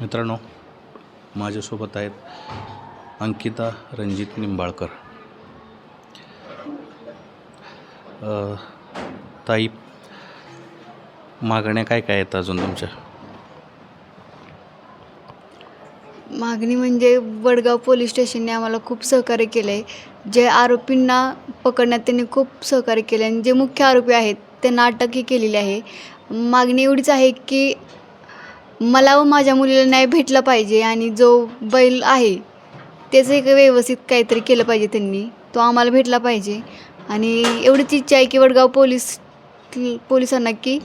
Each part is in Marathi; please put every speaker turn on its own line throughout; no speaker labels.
मित्रांनो माझ्यासोबत आहेत अंकिता रणजित निंबाळकर. ताई मागण्या काय काय आहेत अजून तुमच्या?
मागणी म्हणजे वडगाव पोलीस स्टेशनने आम्हाला खूप सहकार्य केलं आहे जे आरोपींना पकडण्यात त्यांनी खूप सहकार्य केलं आणि जे मुख्य आरोपी आहेत त्यांना अटकही केलेली आहे. मागणी एवढीच आहे की मला व माझ्या मुलीला न्याय भेटला पाहिजे आणि जो बैल आहे त्याचं एक व्यवस्थित काहीतरी केलं पाहिजे त्यांनी. तो आम्हाला भेटला पाहिजे. आणि एवढीच इच्छा आहे की वडगाव पोलीस पोलिसांना की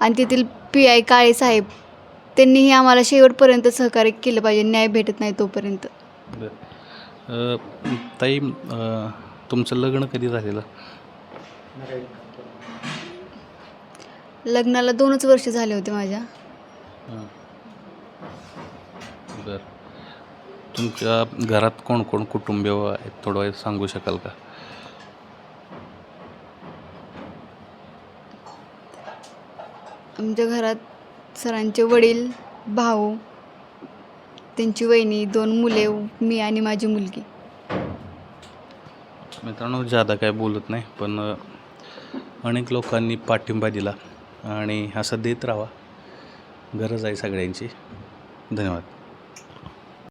आणि तेथील पी आय काळे साहेब त्यांनीही आम्हाला शेवटपर्यंत सहकार्य केलं पाहिजे न्याय भेटत नाही तोपर्यंत.
ताई तुमचं लग्न कधी झालेलं?
लग्नाला दोनच वर्ष झाले होते माझ्या.
बरं. तुमच्या घरात कोण कोण कुटुंबीय आहेत? थोडं वेळ सांगू शकाल का?
आमच्या घरात सरांचे वडील भाऊ त्यांची वहिनी दोन मुले मी आणि माझी मुलगी.
मित्रांनो जादा काय बोलत नाही पण अनेक लोकांनी पाठिंबा दिला आणि असं देत राहा. गरज आहे सगळ्यांची. धन्यवाद.